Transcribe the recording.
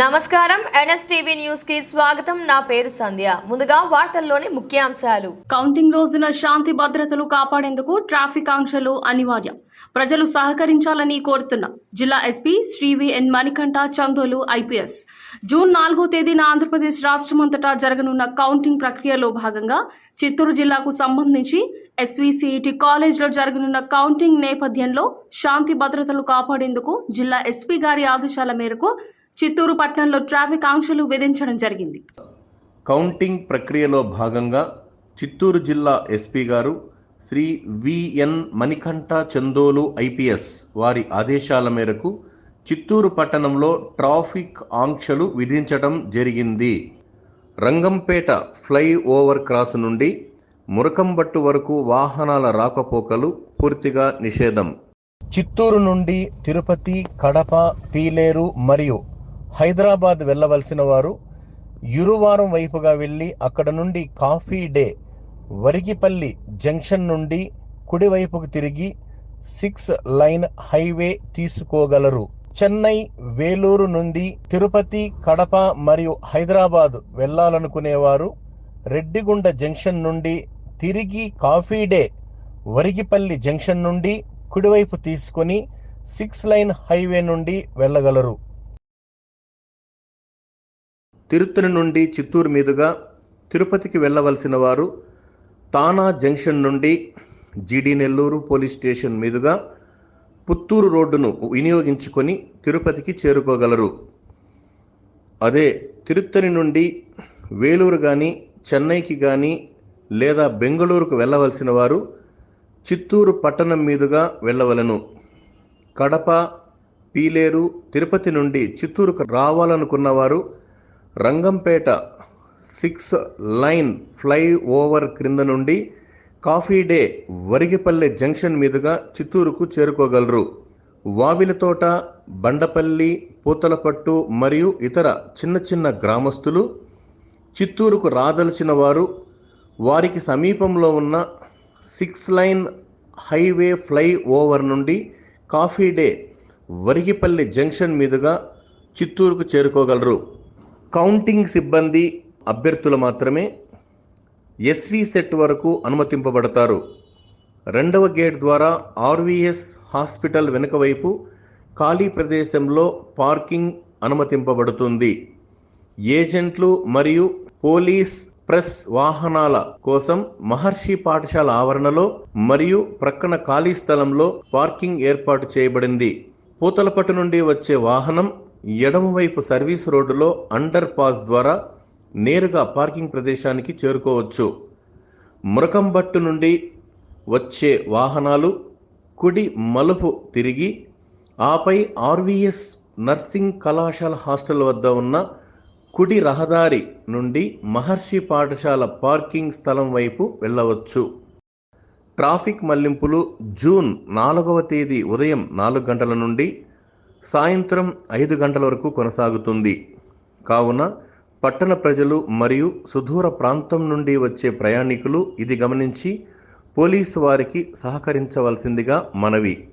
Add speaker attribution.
Speaker 1: నమస్కారం. ఎన్ఎస్టీవీ న్యూస్కి స్వాగతం. నా పేరు సంధ్య. ముందుగా వార్తల్లోని ముఖ్యాంశాలు.
Speaker 2: కౌంటింగ్ రోజున శాంతి భద్రతలు కాపాడేందుకు ట్రాఫిక్ ఆంక్షలు అనివార్యం. ప్రజలు సహకరించాలని కోరుతున్నా జిల్లా SP Shri V N Manikanta Chandolu IPS. June నాలుగో తేదీన ఆంధ్రప్రదేశ్ రాష్ట్రమంతటా జరగనున్న కౌంటింగ్ ప్రక్రియలో భాగంగా చిత్తూరు జిల్లాకు సంబంధించి ఎస్వీసీఈటీ కాలేజ్లో జరగనున్న కౌంటింగ్ నేపథ్యంలో శాంతి భద్రతలు కాపాడేందుకు జిల్లా ఎస్పీ గారి ఆదేశాల మేరకు చిత్తూరు పట్టణంలో ట్రాఫిక్ ఆంక్షలు విధించడం జరిగింది.
Speaker 3: కౌంటింగ్ ప్రక్రియలో భాగంగా చిత్తూరు జిల్లా ఎస్పీ గారు Shri V N Manikanta Chandolu IPS వారి ఆదేశాల మేరకు చిత్తూరు పట్టణంలో ట్రాఫిక్ ఆంక్షలు విధించడం జరిగింది. రంగంపేట ఫ్లై ఓవర్ క్రాస్ నుండి మురకంబట్టు వరకు వాహనాల రాకపోకలు పూర్తిగా నిషేధం. చిత్తూరు నుండి తిరుపతి కడప పీలేరు మరియు హైదరాబాద్ వెళ్ళవలసిన వారు ఇరువారం వైపుగా వెళ్ళి అక్కడ నుండి కాఫీ డే వరిగిపల్లి జంక్షన్ నుండి కుడివైపుకు తిరిగి సిక్స్ లైన్ హైవే తీసుకోగలరు. చెన్నై వేలూరు నుండి తిరుపతి కడప మరియు హైదరాబాద్ వెళ్ళాలనుకునేవారు రెడ్డిగుండ జంక్షన్ నుండి తిరిగి కాఫీ డే వరిగిపల్లి జంక్షన్ నుండి కుడివైపు తీసుకొని సిక్స్ లైన్ హైవే నుండి వెళ్ళగలరు. తిరుత్తని నుండి చిత్తూరు మీదుగా తిరుపతికి వెళ్ళవలసిన వారు తానా జంక్షన్ నుండి జీడి నెల్లూరు పోలీస్ స్టేషన్ మీదుగా పుత్తూరు రోడ్డును వినియోగించుకొని తిరుపతికి చేరుకోగలరు. అదే తిరుత్తని నుండి వేలూరు కానీ చెన్నైకి కానీ లేదా బెంగళూరుకు వెళ్ళవలసిన వారు చిత్తూరు పట్టణం మీదుగా వెళ్ళవలను. కడప పీలేరు తిరుపతి నుండి చిత్తూరుకు రావాలనుకున్నవారు Rangampeta six lane flyover క్రింద నుండి కాఫీ డే వరిగిపల్లె జంక్షన్ మీదుగా చిత్తూరుకు చేరుకోగలరు. వావిలతోట బండపల్లి పూతలపట్టు మరియు ఇతర చిన్న చిన్న గ్రామస్తులు చిత్తూరుకు రాదలిచిన వారు వారికి సమీపంలో ఉన్న six line highway flyover నుండి కాఫీ డే వరిగిపల్లి జంక్షన్ మీదుగా చిత్తూరుకు చేరుకోగలరు. కౌంటింగ్ సిబ్బంది అభ్యర్థులు మాత్రమే ఎస్వి సెట్ వరకు అనుమతింపబడతారు. రెండవ గేట్ ద్వారా ఆర్వీఎస్ హాస్పిటల్ వెనుక వైపు ఖాళీ ప్రదేశంలో పార్కింగ్ అనుమతింపబడుతుంది. ఏజెంట్లు మరియు పోలీస్ ప్రెస్ వాహనాల కోసం మహర్షి పాఠశాల ఆవరణలో మరియు ప్రక్కన ఖాళీ స్థలంలో పార్కింగ్ ఏర్పాటు చేయబడింది. పూతలపట్టు నుండి వచ్చే వాహనం ఎడమవైపు సర్వీస్ రోడ్డులో అండర్ పాస్ ద్వారా నేరుగా పార్కింగ్ ప్రదేశానికి చేరుకోవచ్చు. మురకంబట్టు నుండి వచ్చే వాహనాలు కుడి మలుపు తిరిగి ఆపై ఆర్వీఎస్ నర్సింగ్ కళాశాల హాస్టల్ వద్ద ఉన్న కుడి రహదారి నుండి మహర్షి పాఠశాల పార్కింగ్ స్థలం వైపు వెళ్ళవచ్చు. ట్రాఫిక్ మళ్ళింపులు జూన్ నాలుగవ తేదీ ఉదయం నాలుగు గంటల నుండి సాయంత్రం ఐదు గంటల వరకు కొనసాగుతుంది. కావున పట్టణ ప్రజలు మరియు సుదూర ప్రాంతం నుండి వచ్చే ప్రయాణికులు ఇది గమనించి పోలీసు వారికి సహకరించవలసిందిగా మనవి.